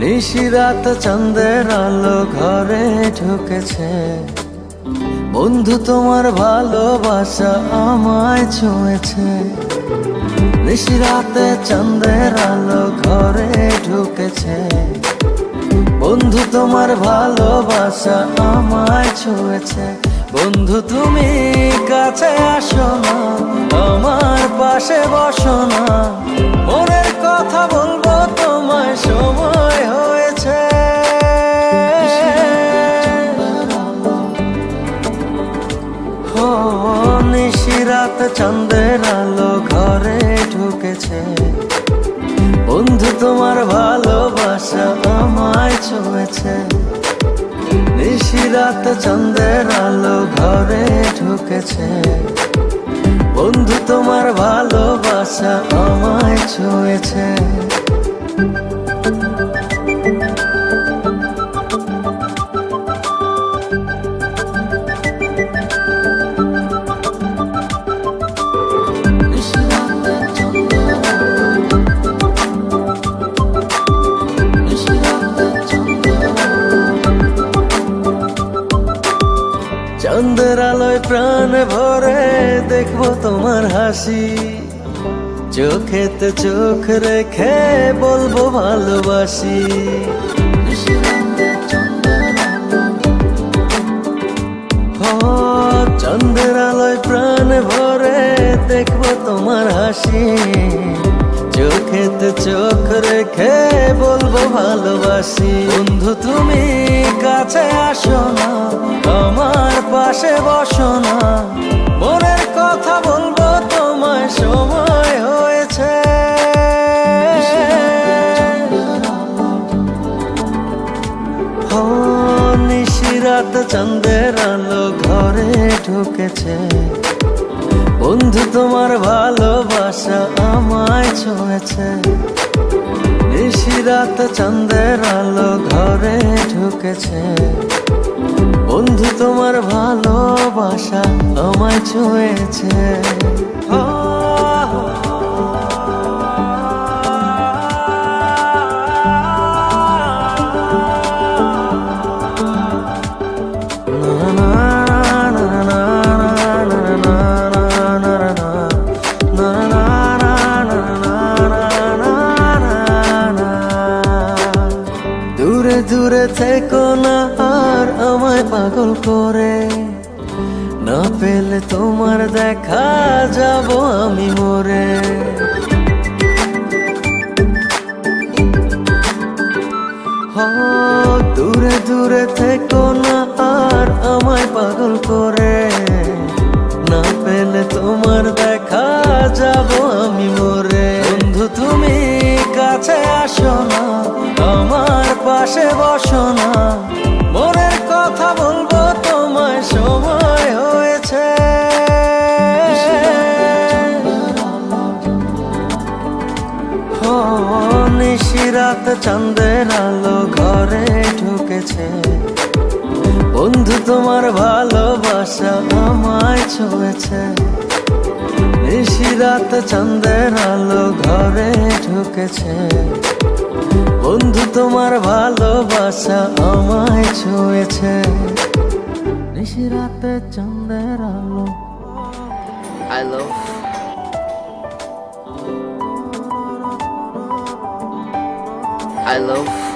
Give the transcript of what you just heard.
নিশিরাত চন্দ্রের আলো ঘরে ঢুকেছে। বন্ধু, তোমার ভালোবাসা আমায় ছুঁয়েছে। নিশিরাতে চন্দ্রের আলো ঘরে ঢুকেছে। বন্ধু, তোমার ভালোবাসা আমায় ছুঁয়েছে। বন্ধু, তুমি কাছে আসো না, আমার পাশে বসো না। নিশিরাত চন্দ্রের আলো ঘরে ঢুকেছে। বন্ধু, তোমার ভালোবাসা আমায় ছুঁয়েছে। নিশি রাত চন্দ্রের আলো ঘরে ঢুকেছে। বন্ধু, তোমার ভালোবাসা আমায় ছুঁয়েছে। চন্দ্রের আলোয় প্রাণ ভরে দেখব তোমার হাসি। চোখেতে চোখ রেখে বলব ভালোবাসি। চন্দ্রের আলোয় প্রাণ ভরে দেখব তোমার হাসি। চোখেতে চোখ রেখে বলব ভালোবাসি। বন্ধু, তুমি কাছে আসো না। পাশে বসো না। মনের কথা বলব, তোমায় সময় হয়েছে। নিশিরাত চন্দ্রের আলো ঘরে ঢুকেছে। বন্ধু, তোমার ভালোবাসা আমায় ছুঁয়েছে। নিশিরাত চন্দ্রের আলো ঘরে ঢুকেছে। বন্ধু তোমার ভালোবাসা আমায় ছুঁয়েছে। না আর আমায় পাগল করে। না পেলে তোমার দেখা যাব আমি মরে। দূরে দূরে থেকো না আর আমায় পাগল করে। না পেলে তোমার দেখা যাব আমি মরে। বন্ধু, তুমি কাছে আসো না, আমার পাশে বসো না। নিশিরাত চন্দ্রের আলো ঘরে ঢুকেছে। বন্ধু, তোমার ভালোবাসা আমায় ছুঁয়েছে। নিশিরাত চন্দ্রের আলো ঘরে ঢুকেছে। বন্ধু, তোমার ভালোবাসা আমায় ছুঁয়েছে। নিশিরাতে চন্দ্রের আলো। I love I love